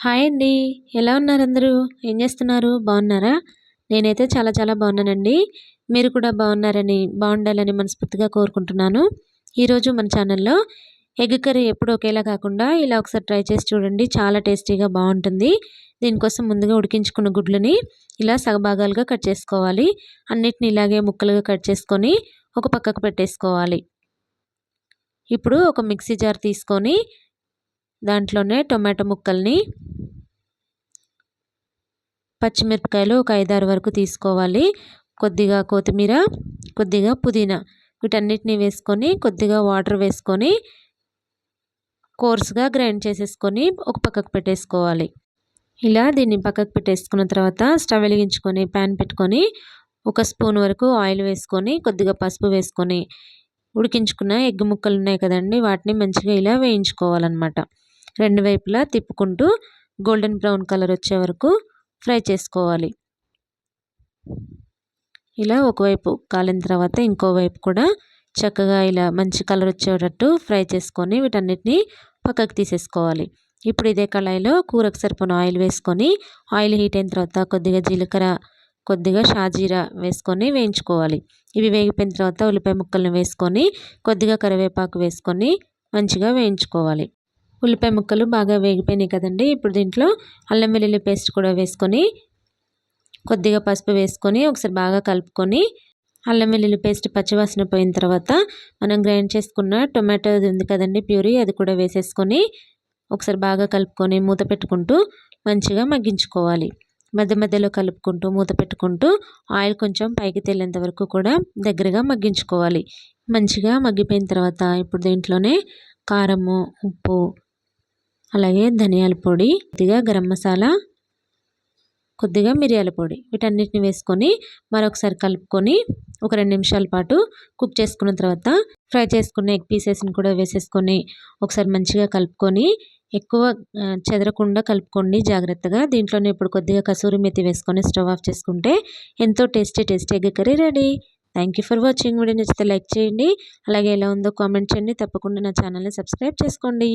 Hi అండి. ఎలా ఉన్నారు అందరూ? ఏం చేస్తున్నారు? బాగున్నారా? నేనైతే చాలా చాలా బాగున్నానండి. మీరు కూడా బాగున్నారని బాగుండాలని మనస్ఫూర్తిగా కోరుకుంటున్నాను. ఈరోజు మన ఛానల్లో ఎగ్ కర్రీ ఎప్పుడు ఒకేలా కాకుండా ఇలా ఒకసారి ట్రై చేసి చూడండి. చాలా టేస్టీగా బాగుంటుంది. దీనికోసం ముందుగా ఉడికించుకున్న గుడ్లని ఇలా సగభాగాలుగా కట్ చేసుకోవాలి. అన్నిటిని ఇలాగే ముక్కలుగా కట్ చేసుకొని ఒక పక్కకు పెట్టేసుకోవాలి. ఇప్పుడు ఒక మిక్సీ జార్ తీసుకొని దాంట్లోనే టొమాటో ముక్కల్ని పచ్చిమిరపకాయలు ఒక ఐదారు వరకు తీసుకోవాలి. కొద్దిగా కొత్తిమీర కొద్దిగా పుదీనా వీటన్నిటిని వేసుకొని కొద్దిగా వాటర్ వేసుకొని కోర్స్గా గ్రైండ్ చేసేసుకొని ఒక పక్కకు పెట్టేసుకోవాలి. ఇలా దీన్ని పక్కకు పెట్టేసుకున్న తర్వాత స్టవ్ వెలిగించుకొని ప్యాన్ పెట్టుకొని ఒక స్పూన్ వరకు ఆయిల్ వేసుకొని కొద్దిగా పసుపు వేసుకొని ఉడికించుకున్న ఎగ్ ముక్కలు ఉన్నాయి కదండి వాటిని మంచిగా ఇలా వేయించుకోవాలన్నమాట. రెండు వైపులా తిప్పుకుంటూ గోల్డెన్ బ్రౌన్ కలర్ వచ్చే వరకు ఫ్రై చేసుకోవాలి. ఇలా ఒకవైపు కాలిన తర్వాత ఇంకోవైపు కూడా చక్కగా ఇలా మంచి కలర్ వచ్చేటట్టు ఫ్రై చేసుకొని వీటన్నిటిని పక్కకు తీసేసుకోవాలి. ఇప్పుడు ఇదే కళాయిలో కూరకు సరిపోయిన ఆయిల్ వేసుకొని ఆయిల్ హీట్ అయిన తర్వాత కొద్దిగా జీలకర్ర కొద్దిగా షాజీరా వేసుకొని వేయించుకోవాలి. ఇవి వేగిపోయిన తర్వాత ఉల్లిపాయ ముక్కలను వేసుకొని కొద్దిగా కరివేపాకు వేసుకొని మంచిగా వేయించుకోవాలి. ఉల్లిపాయ ముక్కలు బాగా వేగిపోయినాయి కదండి. ఇప్పుడు దీంట్లో అల్లం వెల్లుల్లి పేస్ట్ కూడా వేసుకొని కొద్దిగా పసుపు వేసుకొని ఒకసారి బాగా కలుపుకొని అల్లం వెల్లుల్లి పేస్ట్ పచ్చివాసన పోయిన తర్వాత మనం గ్రైండ్ చేసుకున్న టొమాటో ఉంది కదండి ప్యూరీ అది కూడా వేసేసుకొని ఒకసారి బాగా కలుపుకొని మూత పెట్టుకుంటూ మంచిగా మగ్గించుకోవాలి. మధ్య మధ్యలో కలుపుకుంటూ మూత పెట్టుకుంటూ ఆయిల్ కొంచెం పైకి తేలేంత వరకు కూడా దగ్గరగా మగ్గించుకోవాలి. మంచిగా మగ్గిపోయిన తర్వాత ఇప్పుడు దీంట్లోనే కారము ఉప్పు అలాగే ధనియాల పొడి కొద్దిగా గరం మసాలా కొద్దిగా మిరియాల పొడి. వీటన్నిటిని వేసుకొని మరొకసారి కలుపుకొని ఒక రెండు నిమిషాల పాటు కుక్ చేసుకున్న తర్వాత ఫ్రై చేసుకున్న ఎగ్ పీసెస్ని కూడా వేసేసుకొని ఒకసారి మంచిగా కలుపుకొని ఎక్కువ చెదరకుండా కలుపుకోండి జాగ్రత్తగా. దీంట్లోనే ఇప్పుడు కొద్దిగా కసూరి మెతి వేసుకొని స్టవ్ ఆఫ్ చేసుకుంటే ఎంతో tasty tasty egg curry ready. Thank you for watching video నచ్చితే లైక్ చేయండి. అలాగే ఎలా ఉందో కామెంట్ చేయండి. తప్పకుండా నా ఛానల్ని సబ్స్క్రైబ్ చేసుకోండి.